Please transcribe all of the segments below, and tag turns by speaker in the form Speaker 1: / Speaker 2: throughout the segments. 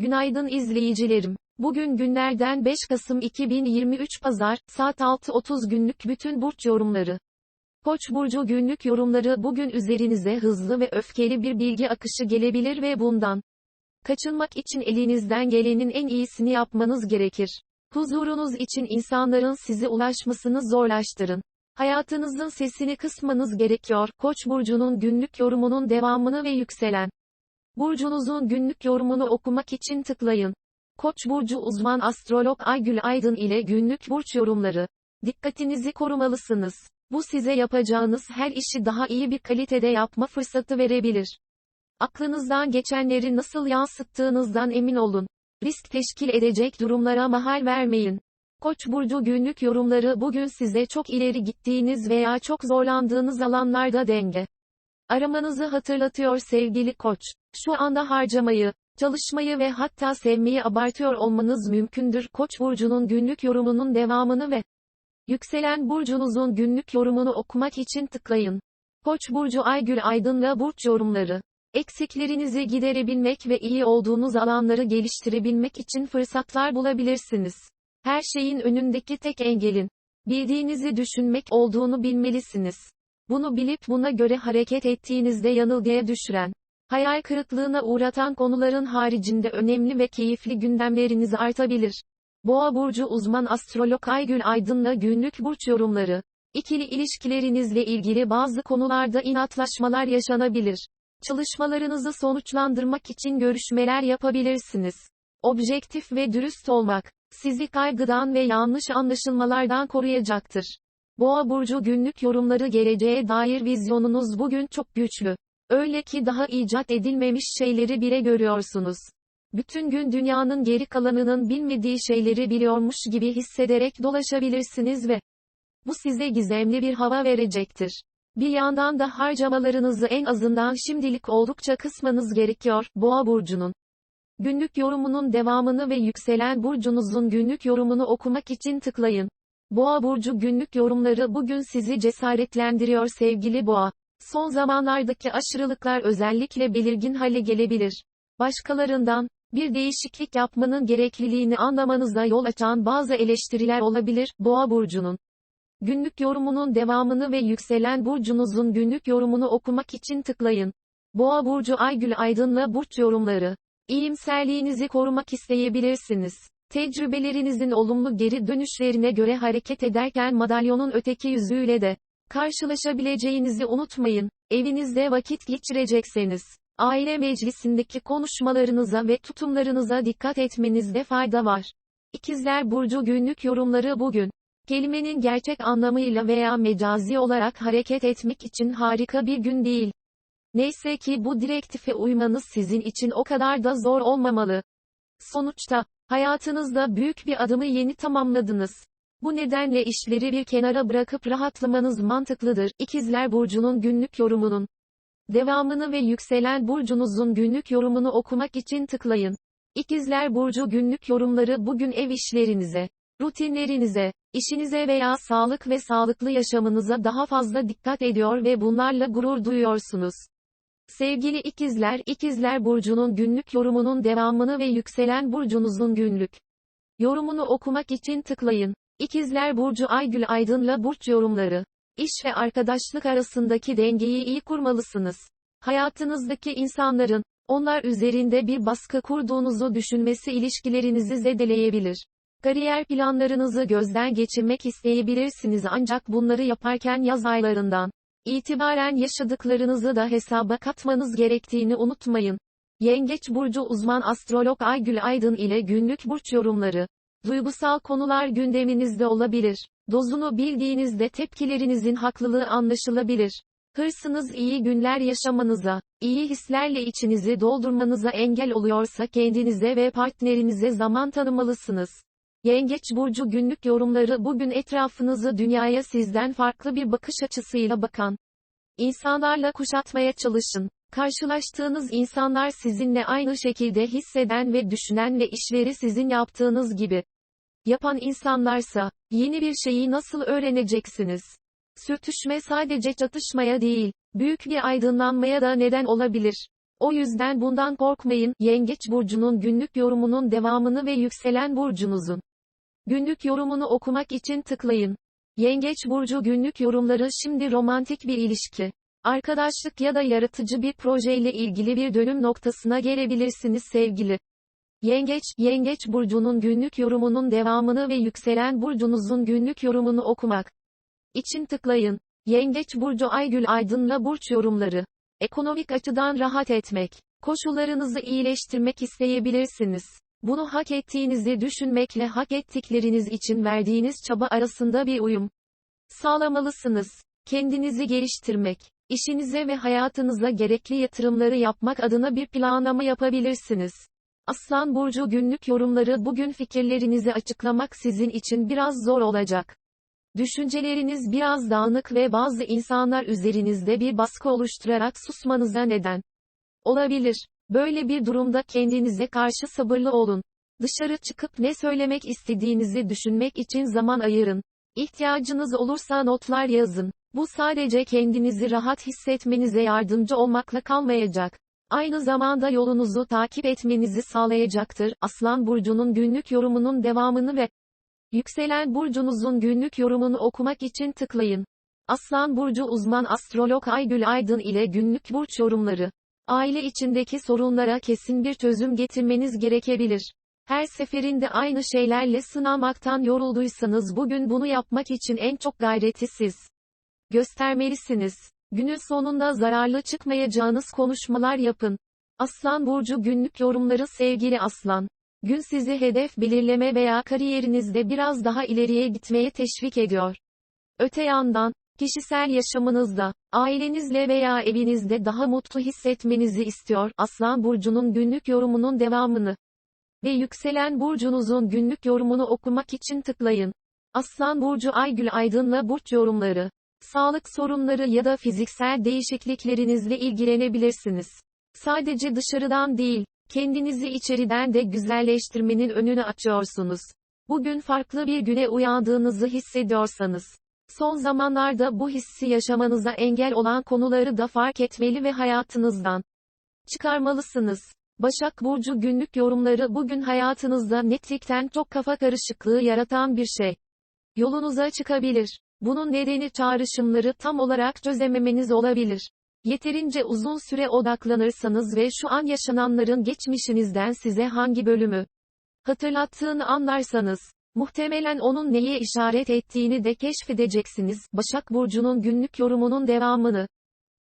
Speaker 1: Günaydın izleyicilerim. Bugün günlerden 5 Kasım 2023 Pazar, saat 6.30 günlük bütün burç yorumları. Koç burcu günlük yorumları bugün üzerinize hızlı ve öfkeli bir bilgi akışı gelebilir ve bundan kaçınmak için elinizden gelenin en iyisini yapmanız gerekir. Huzurunuz için insanların size ulaşmasını zorlaştırın. Hayatınızın sesini kısmanız gerekiyor. Koç burcunun günlük yorumunun devamını ve yükselen Burcunuzun günlük yorumunu okumak için tıklayın. Koç burcu uzman astrolog Aygül Aydın ile günlük burç yorumları. Dikkatinizi korumalısınız. Bu size yapacağınız her işi daha iyi bir kalitede yapma fırsatı verebilir. Aklınızdan geçenleri nasıl yansıttığınızdan emin olun. Risk teşkil edecek durumlara mahal vermeyin. Koç burcu günlük yorumları bugün size çok ileri gittiğiniz veya çok zorlandığınız alanlarda denge aramanızı hatırlatıyor sevgili koç. Şu anda harcamayı, çalışmayı ve hatta sevmeyi abartıyor olmanız mümkündür. Koç burcunun günlük yorumunun devamını ve yükselen burcunuzun günlük yorumunu okumak için tıklayın. Koç burcu Aygül Aydın'la burç yorumları. Eksiklerinizi giderebilmek ve iyi olduğunuz alanları geliştirebilmek için fırsatlar bulabilirsiniz. Her şeyin önündeki tek engelin bildiğinizi düşünmek olduğunu bilmelisiniz. Bunu bilip buna göre hareket ettiğinizde yanılgıya düşüren, hayal kırıklığına uğratan konuların haricinde önemli ve keyifli gündemleriniz artabilir. Boğa burcu uzman astrolog Aygül Aydın'la günlük burç yorumları. İkili ilişkilerinizle ilgili bazı konularda inatlaşmalar yaşanabilir. Çalışmalarınızı sonuçlandırmak için görüşmeler yapabilirsiniz. Objektif ve dürüst olmak, sizi kaygıdan ve yanlış anlaşılmalardan koruyacaktır. Boğa burcu günlük yorumları geleceğe dair vizyonunuz bugün çok güçlü. Öyle ki daha icat edilmemiş şeyleri bile görüyorsunuz. Bütün gün dünyanın geri kalanının bilmediği şeyleri biliyormuş gibi hissederek dolaşabilirsiniz ve bu size gizemli bir hava verecektir. Bir yandan da harcamalarınızı en azından şimdilik oldukça kısmanız gerekiyor, Boğa burcunun. Günlük yorumunun devamını ve yükselen burcunuzun günlük yorumunu okumak için tıklayın. Boğa burcu günlük yorumları bugün sizi cesaretlendiriyor sevgili Boğa. Son zamanlardaki aşırılıklar özellikle belirgin hale gelebilir. Başkalarından bir değişiklik yapmanın gerekliliğini anlamanıza yol açan bazı eleştiriler olabilir. Boğa burcunun günlük yorumunun devamını ve yükselen burcunuzun günlük yorumunu okumak için tıklayın. Boğa burcu Aygül Aydın'la burç yorumları. İyimserliğinizi korumak isteyebilirsiniz. Tecrübelerinizin olumlu geri dönüşlerine göre hareket ederken madalyonun öteki yüzüyle de karşılaşabileceğinizi unutmayın. Evinizde vakit geçirecekseniz, aile meclisindeki konuşmalarınıza ve tutumlarınıza dikkat etmenizde fayda var. İkizler Burcu günlük yorumları bugün. Kelimenin gerçek anlamıyla veya mecazi olarak hareket etmek için harika bir gün değil. Neyse ki bu direktife uymanız sizin için o kadar da zor olmamalı. Sonuçta, hayatınızda büyük bir adımı yeni tamamladınız. Bu nedenle işleri bir kenara bırakıp rahatlamanız mantıklıdır. İkizler Burcu'nun günlük yorumunun devamını ve yükselen burcunuzun günlük yorumunu okumak için tıklayın. İkizler Burcu günlük yorumları bugün ev işlerinize, rutinlerinize, işinize veya sağlık ve sağlıklı yaşamınıza daha fazla dikkat ediyor ve bunlarla gurur duyuyorsunuz. Sevgili ikizler, ikizler burcunun günlük yorumunun devamını ve yükselen burcunuzun günlük yorumunu okumak için tıklayın. İkizler burcu Aygül Aydın'la burç yorumları. İş ve arkadaşlık arasındaki dengeyi iyi kurmalısınız. Hayatınızdaki insanların onlar üzerinde bir baskı kurduğunuzu düşünmesi ilişkilerinizi zedeleyebilir. Kariyer planlarınızı gözden geçirmek isteyebilirsiniz ancak bunları yaparken yaz aylarından İtibaren yaşadıklarınızı da hesaba katmanız gerektiğini unutmayın. Yengeç Burcu uzman astrolog Aygül Aydın ile günlük burç yorumları. Duygusal konular gündeminizde olabilir. Dozunu bildiğinizde tepkilerinizin haklılığı anlaşılabilir. Hırsınız iyi günler yaşamanıza, iyi hislerle içinizi doldurmanıza engel oluyorsa kendinize ve partnerinize zaman tanımalısınız. Yengeç burcu günlük yorumları bugün etrafınızı dünyaya sizden farklı bir bakış açısıyla bakan insanlarla kuşatmaya çalışın. Karşılaştığınız insanlar sizinle aynı şekilde hisseden ve düşünen ve işleri sizin yaptığınız gibi yapan insanlarsa yeni bir şeyi nasıl öğreneceksiniz? Sürtüşme sadece çatışmaya değil, büyük bir aydınlanmaya da neden olabilir. O yüzden bundan korkmayın. Yengeç burcunun günlük yorumunun devamını ve yükselen burcunuzun günlük yorumunu okumak için tıklayın. Yengeç burcu günlük yorumları şimdi romantik bir ilişki, arkadaşlık ya da yaratıcı bir projeyle ilgili bir dönüm noktasına gelebilirsiniz sevgili. Yengeç, Yengeç burcunun günlük yorumunun devamını ve yükselen burcunuzun günlük yorumunu okumak için tıklayın. Yengeç burcu Aygül Aydın'la burç yorumları. Ekonomik açıdan rahat etmek, koşullarınızı iyileştirmek isteyebilirsiniz. Bunu hak ettiğinizi düşünmekle hak ettikleriniz için verdiğiniz çaba arasında bir uyum sağlamalısınız. Kendinizi geliştirmek, işinize ve hayatınıza gerekli yatırımları yapmak adına bir planlama yapabilirsiniz. Aslan Burcu günlük yorumları bugün fikirlerinizi açıklamak sizin için biraz zor olacak. Düşünceleriniz biraz dağınık ve bazı insanlar üzerinizde bir baskı oluşturarak susmanıza neden olabilir. Böyle bir durumda kendinize karşı sabırlı olun. Dışarı çıkıp ne söylemek istediğinizi düşünmek için zaman ayırın. İhtiyacınız olursa notlar yazın. Bu sadece kendinizi rahat hissetmenize yardımcı olmakla kalmayacak. Aynı zamanda yolunuzu takip etmenizi sağlayacaktır. Aslan burcunun günlük yorumunun devamını ve yükselen burcunuzun günlük yorumunu okumak için tıklayın. Aslan burcu uzman astrolog Aygül Aydın ile günlük burç yorumları. Aile içindeki sorunlara kesin bir çözüm getirmeniz gerekebilir. Her seferinde aynı şeylerle sınanmaktan yorulduysanız bugün bunu yapmak için en çok gayreti siz göstermelisiniz. Günün sonunda zararlı çıkmayacağınız konuşmalar yapın. Aslan Burcu günlük yorumları sevgili Aslan. Gün sizi hedef belirleme veya kariyerinizde biraz daha ileriye gitmeye teşvik ediyor. Öte yandan, kişisel yaşamınızda, ailenizle veya evinizde daha mutlu hissetmenizi istiyor. Aslan Burcu'nun günlük yorumunun devamını ve yükselen burcunuzun günlük yorumunu okumak için tıklayın. Aslan Burcu Aygül Aydın'la burç yorumları. Sağlık sorunları ya da fiziksel değişikliklerinizle ilgilenebilirsiniz. Sadece dışarıdan değil, kendinizi içeriden de güzelleştirmenin önünü açıyorsunuz. Bugün farklı bir güne uyandığınızı hissediyorsanız, son zamanlarda bu hissi yaşamanıza engel olan konuları da fark etmeli ve hayatınızdan çıkarmalısınız. Başak Burcu günlük yorumları bugün hayatınızda netlikten çok kafa karışıklığı yaratan bir şey. Yolunuza çıkabilir. Bunun nedeni çağrışımları tam olarak çözememeniz olabilir. Yeterince uzun süre odaklanırsanız ve şu an yaşananların geçmişinizden size hangi bölümü hatırlattığını anlarsanız, muhtemelen onun neye işaret ettiğini de keşfedeceksiniz. Başak Burcu'nun günlük yorumunun devamını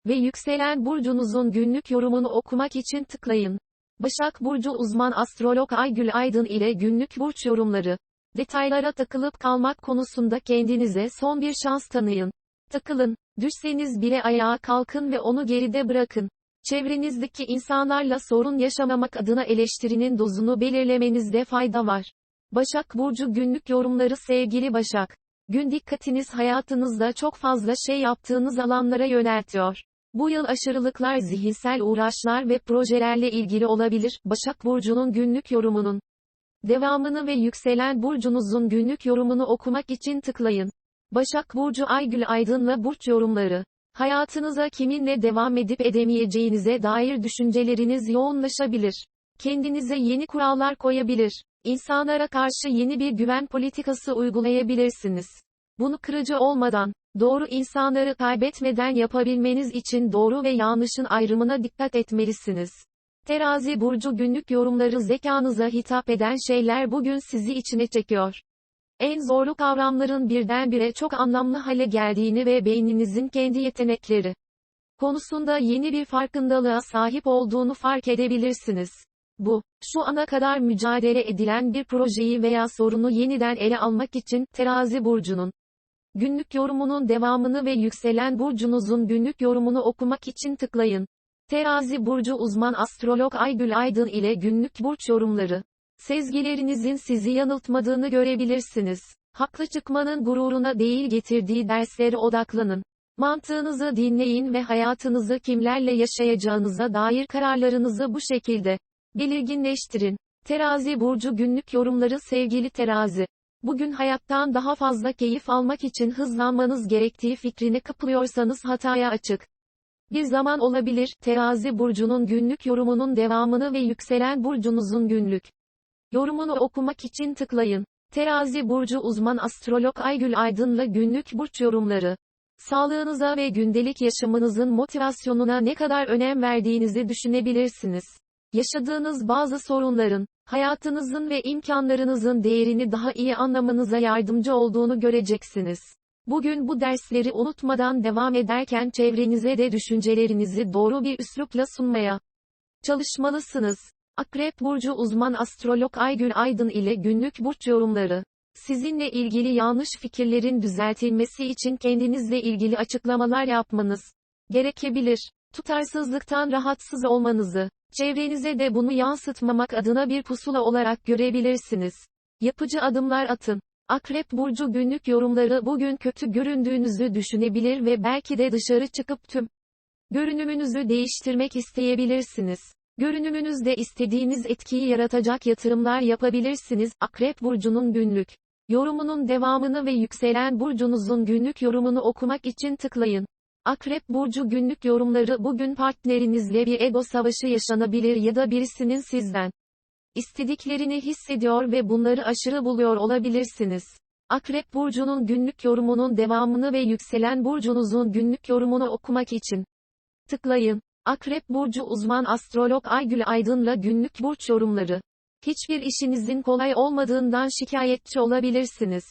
Speaker 1: ve yükselen burcunuzun günlük yorumunu okumak için tıklayın. Başak Burcu uzman astrolog Aygül Aydın ile günlük burç yorumları. Detaylara takılıp kalmak konusunda kendinize son bir şans tanıyın. Takılın, düşseniz bile ayağa kalkın ve onu geride bırakın. Çevrenizdeki insanlarla sorun yaşamamak adına eleştirinin dozunu belirlemenizde fayda var. Başak Burcu günlük yorumları sevgili Başak. Gün dikkatiniz hayatınızda çok fazla şey yaptığınız alanlara yöneltiyor. Bu yıl aşırılıklar zihinsel uğraşlar ve projelerle ilgili olabilir. Başak Burcu'nun günlük yorumunun devamını ve yükselen burcunuzun günlük yorumunu okumak için tıklayın. Başak Burcu Aygül Aydın'la burç yorumları. Hayatınıza kiminle devam edip edemeyeceğinize dair düşünceleriniz yoğunlaşabilir. Kendinize yeni kurallar koyabilir. İnsanlara karşı yeni bir güven politikası uygulayabilirsiniz. Bunu kırıcı olmadan, doğru insanları kaybetmeden yapabilmeniz için doğru ve yanlışın ayrımına dikkat etmelisiniz. Terazi burcu günlük yorumları zekanıza hitap eden şeyler bugün sizi içine çekiyor. En zorlu kavramların birdenbire çok anlamlı hale geldiğini ve beyninizin kendi yetenekleri konusunda yeni bir farkındalığa sahip olduğunu fark edebilirsiniz. Bu, şu ana kadar mücadele edilen bir projeyi veya sorunu yeniden ele almak için terazi burcunun günlük yorumunun devamını ve yükselen burcunuzun günlük yorumunu okumak için tıklayın. Terazi burcu uzman astrolog Aygül Aydın ile günlük burç yorumları. Sezgilerinizin sizi yanıltmadığını görebilirsiniz. Haklı çıkmanın gururuna değil getirdiği derslere odaklanın. Mantığınızı dinleyin ve hayatınızı kimlerle yaşayacağınıza dair kararlarınızı bu şekilde belirginleştirin. Terazi burcu günlük yorumları sevgili terazi. Bugün hayattan daha fazla keyif almak için hızlanmanız gerektiği fikrine kapılıyorsanız hataya açık. Bir zaman olabilir, terazi burcunun günlük yorumunun devamını ve yükselen burcunuzun günlük yorumunu okumak için tıklayın. Terazi burcu uzman astrolog Aygül Aydın'la günlük burç yorumları. Sağlığınıza ve gündelik yaşamınızın motivasyonuna ne kadar önem verdiğinizi düşünebilirsiniz. Yaşadığınız bazı sorunların, hayatınızın ve imkanlarınızın değerini daha iyi anlamanıza yardımcı olduğunu göreceksiniz. Bugün bu dersleri unutmadan devam ederken çevrenize de düşüncelerinizi doğru bir üslupla sunmaya çalışmalısınız. Akrep Burcu uzman astrolog Aygül Aydın ile günlük burç yorumları. Sizinle ilgili yanlış fikirlerin düzeltilmesi için kendinizle ilgili açıklamalar yapmanız gerekebilir. Tutarsızlıktan rahatsız olmanızı, çevrenize de bunu yansıtmamak adına bir pusula olarak görebilirsiniz. Yapıcı adımlar atın. Akrep Burcu günlük yorumları bugün kötü göründüğünüzü düşünebilir ve belki de dışarı çıkıp tüm görünümünüzü değiştirmek isteyebilirsiniz. Görünümünüzde istediğiniz etkiyi yaratacak yatırımlar yapabilirsiniz. Akrep Burcu'nun günlük yorumunun devamını ve yükselen burcunuzun günlük yorumunu okumak için tıklayın. Akrep Burcu günlük yorumları bugün partnerinizle bir ego savaşı yaşanabilir ya da birisinin sizden istediklerini hissediyor ve bunları aşırı buluyor olabilirsiniz. Akrep Burcu'nun günlük yorumunun devamını ve yükselen burcunuzun günlük yorumunu okumak için tıklayın. Akrep Burcu uzman astrolog Aygül Aydın'la günlük burç yorumları. Hiçbir işinizin kolay olmadığından şikayetçi olabilirsiniz.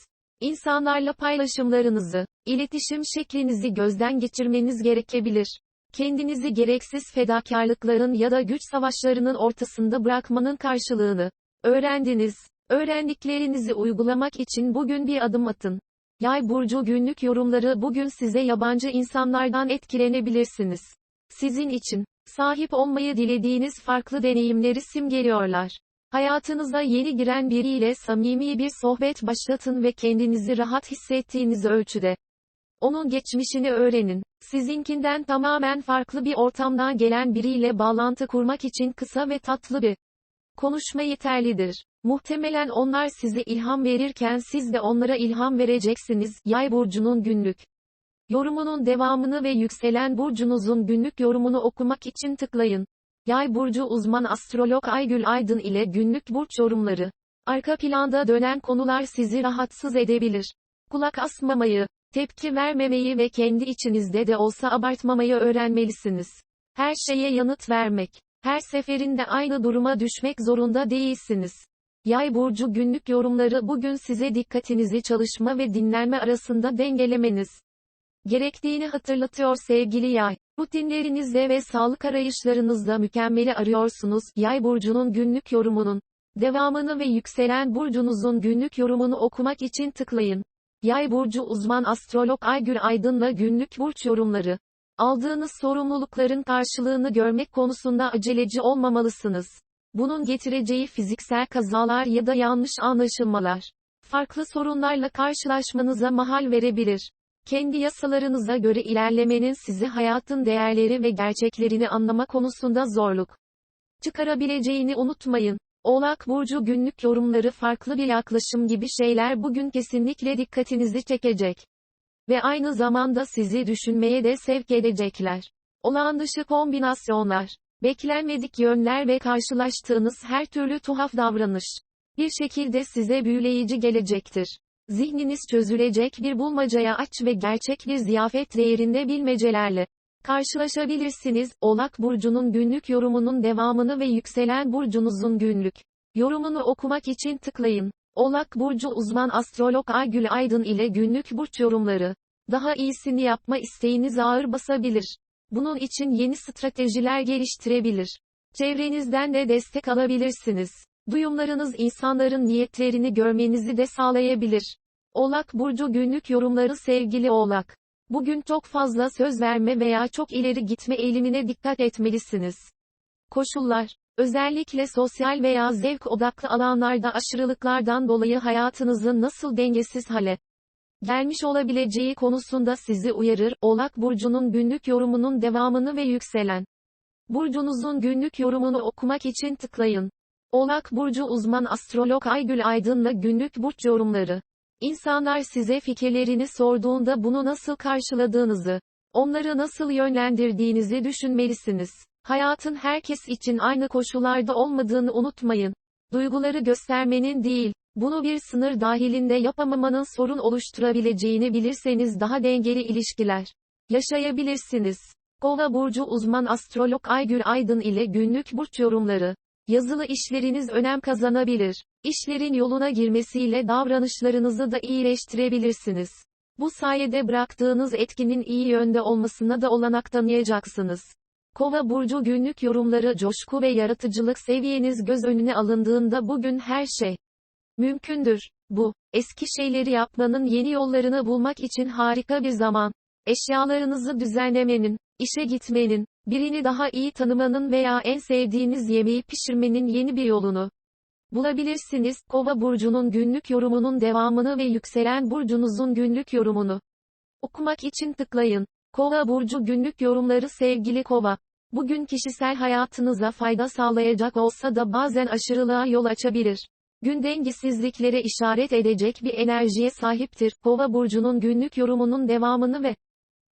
Speaker 1: İnsanlarla paylaşımlarınızı, iletişim şeklinizi gözden geçirmeniz gerekebilir. Kendinizi gereksiz fedakarlıkların ya da güç savaşlarının ortasında bırakmanın karşılığını öğrendiniz. Öğrendiklerinizi uygulamak için bugün bir adım atın. Yay burcu günlük yorumları bugün size yabancı insanlardan etkilenebilirsiniz. Sizin için sahip olmayı dilediğiniz farklı deneyimleri simgeliyorlar. Hayatınıza yeni giren biriyle samimi bir sohbet başlatın ve kendinizi rahat hissettiğiniz ölçüde onun geçmişini öğrenin. Sizinkinden tamamen farklı bir ortamdan gelen biriyle bağlantı kurmak için kısa ve tatlı bir konuşma yeterlidir. Muhtemelen onlar size ilham verirken siz de onlara ilham vereceksiniz. Yay burcunun günlük yorumunun devamını ve yükselen burcunuzun günlük yorumunu okumak için tıklayın. Yay burcu uzman astrolog Aygül Aydın ile günlük burç yorumları. Arka planda dönen konular sizi rahatsız edebilir. Kulak asmamayı, tepki vermemeyi ve kendi içinizde de olsa abartmamayı öğrenmelisiniz. Her şeye yanıt vermek. Her seferinde aynı duruma düşmek zorunda değilsiniz. Yay burcu günlük yorumları bugün size dikkatinizi çalışma ve dinlenme arasında dengelemeniz gerektiğini hatırlatıyor sevgili yay. Rutinlerinizde ve sağlık arayışlarınızda mükemmeli arıyorsunuz. Yay burcunun günlük yorumunun devamını ve yükselen burcunuzun günlük yorumunu okumak için tıklayın. Yay burcu uzman astrolog Aygül Aydın'la günlük burç yorumları. Aldığınız sorumlulukların karşılığını görmek konusunda aceleci olmamalısınız. Bunun getireceği fiziksel kazalar ya da yanlış anlaşılmalar, farklı sorunlarla karşılaşmanıza mahal verebilir. Kendi yasalarınıza göre ilerlemenin sizi hayatın değerleri ve gerçeklerini anlama konusunda zorluk çıkarabileceğini unutmayın. Oğlak Burcu günlük yorumları farklı bir yaklaşım gibi şeyler bugün kesinlikle dikkatinizi çekecek. Ve aynı zamanda sizi düşünmeye de sevk edecekler. Olağan dışı kombinasyonlar, beklenmedik yönler ve karşılaştığınız her türlü tuhaf davranış. Bir şekilde size büyüleyici gelecektir. Zihniniz çözülecek bir bulmacaya aç ve gerçek bir ziyafet değerinde bilmecelerle karşılaşabilirsiniz. Oğlak burcunun günlük yorumunun devamını ve yükselen burcunuzun günlük yorumunu okumak için tıklayın. Oğlak burcu uzman astrolog Aygül Aydın ile günlük burç yorumları. Daha iyisini yapma isteğiniz ağır basabilir. Bunun için yeni stratejiler geliştirebilir. Çevrenizden de destek alabilirsiniz. Duyumlarınız insanların niyetlerini görmenizi de sağlayabilir. Oğlak Burcu günlük yorumları sevgili Oğlak. Bugün çok fazla söz verme veya çok ileri gitme eğilimine dikkat etmelisiniz. Koşullar. Özellikle sosyal veya zevk odaklı alanlarda aşırılıklardan dolayı hayatınızın nasıl dengesiz hale gelmiş olabileceği konusunda sizi uyarır. Oğlak Burcu'nun günlük yorumunun devamını ve yükselen Burcunuzun günlük yorumunu okumak için tıklayın. Oğlak Burcu uzman astrolog Aygül Aydın'la günlük burç yorumları. İnsanlar size fikirlerini sorduğunda bunu nasıl karşıladığınızı Onları nasıl yönlendirdiğinizi düşünmelisiniz. Hayatın herkes için aynı koşullarda olmadığını unutmayın. Duyguları göstermenin değil, bunu bir sınır dahilinde yapamamanın sorun oluşturabileceğini bilirseniz daha dengeli ilişkiler yaşayabilirsiniz. Kova burcu uzman astrolog Aygül Aydın ile günlük burç yorumları. Yazılı işleriniz önem kazanabilir. İşlerin yoluna girmesiyle davranışlarınızı da iyileştirebilirsiniz. Bu sayede bıraktığınız etkinin iyi yönde olmasına da olanak tanıyacaksınız. Kova burcu günlük yorumları coşku ve yaratıcılık seviyeniz göz önüne alındığında bugün her şey mümkündür. Bu, eski şeyleri yapmanın yeni yollarını bulmak için harika bir zaman. Eşyalarınızı düzenlemenin, işe gitmenin, birini daha iyi tanımanın veya en sevdiğiniz yemeği pişirmenin yeni bir yolunu bulabilirsiniz. Kova burcunun günlük yorumunun devamını ve yükselen burcunuzun günlük yorumunu okumak için tıklayın. Kova burcu günlük yorumları sevgili Kova. Bugün kişisel hayatınıza fayda sağlayacak olsa da bazen aşırılığa yol açabilir. Gün dengesizliklere işaret edecek bir enerjiye sahiptir. Kova burcunun günlük yorumunun devamını ve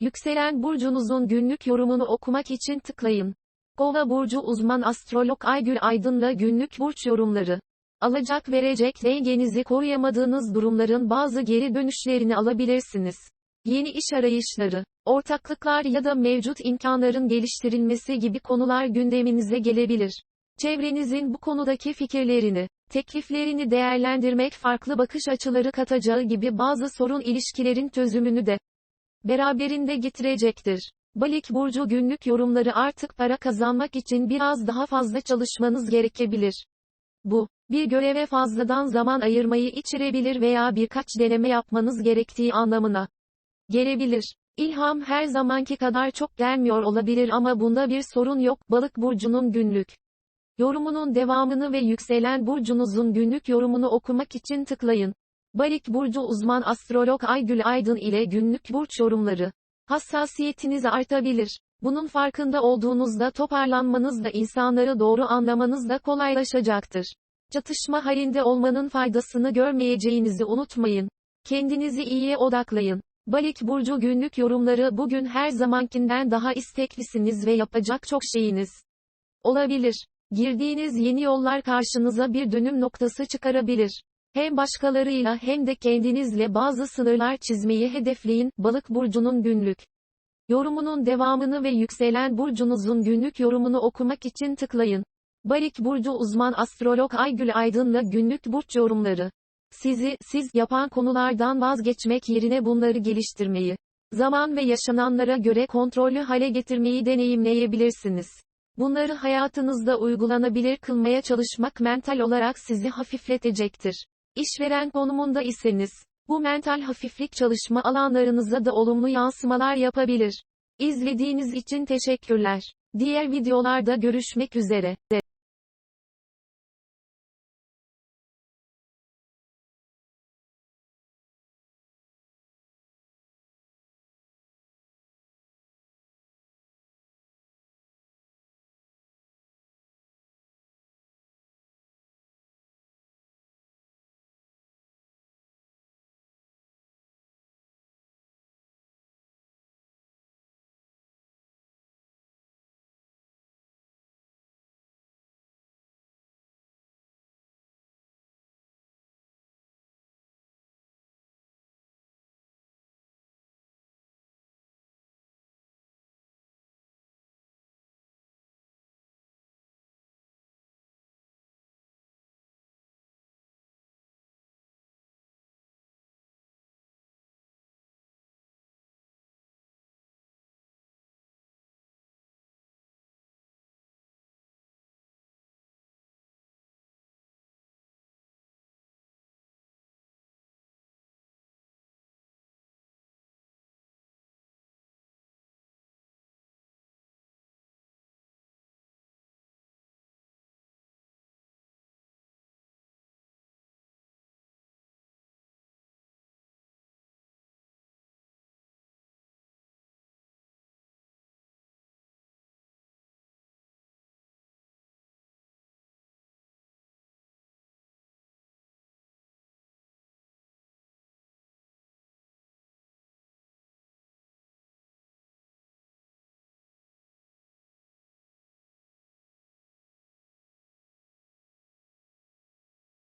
Speaker 1: yükselen burcunuzun günlük yorumunu okumak için tıklayın. Kova burcu uzman astrolog Aygül Aydın'la günlük burç yorumları. Alacak verecek dengenizi koruyamadığınız durumların bazı geri dönüşlerini alabilirsiniz. Yeni iş arayışları, ortaklıklar ya da mevcut imkanların geliştirilmesi gibi konular gündeminize gelebilir. Çevrenizin bu konudaki fikirlerini, tekliflerini değerlendirmek farklı bakış açıları katacağı gibi bazı sorun ilişkilerin çözümünü de beraberinde getirecektir. Balık burcu günlük yorumları artık para kazanmak için biraz daha fazla çalışmanız gerekebilir. Bu, bir göreve fazladan zaman ayırmayı içerebilir veya birkaç deneme yapmanız gerektiği anlamına gelebilir. İlham her zamanki kadar çok gelmiyor olabilir ama bunda bir sorun yok. Balık burcunun günlük yorumunun devamını ve yükselen burcunuzun günlük yorumunu okumak için tıklayın. Balık burcu uzman astrolog Aygül Aydın ile günlük burç yorumları. Hassasiyetiniz artabilir. Bunun farkında olduğunuzda toparlanmanız da insanları doğru anlamanız da kolaylaşacaktır. Çatışma halinde olmanın faydasını görmeyeceğinizi unutmayın. Kendinizi iyiye odaklayın. Balık burcu günlük yorumları bugün her zamankinden daha isteklisiniz ve yapacak çok şeyiniz olabilir. Girdiğiniz yeni yollar karşınıza bir dönüm noktası çıkarabilir. Hem başkalarıyla hem de kendinizle bazı sınırlar çizmeyi hedefleyin. Balık burcunun günlük yorumunun devamını ve yükselen burcunuzun günlük yorumunu okumak için tıklayın. Balık burcu uzman astrolog Aygül Aydın'la günlük burç yorumları. Sizi, siz, yapan konulardan vazgeçmek yerine bunları geliştirmeyi, zaman ve yaşananlara göre kontrollü hale getirmeyi deneyimleyebilirsiniz. Bunları hayatınızda uygulanabilir kılmaya çalışmak mental olarak sizi hafifletecektir. İşveren konumunda iseniz, bu mental hafiflik çalışma alanlarınıza da olumlu yansımalar yapabilir. İzlediğiniz için teşekkürler. Diğer videolarda görüşmek üzere.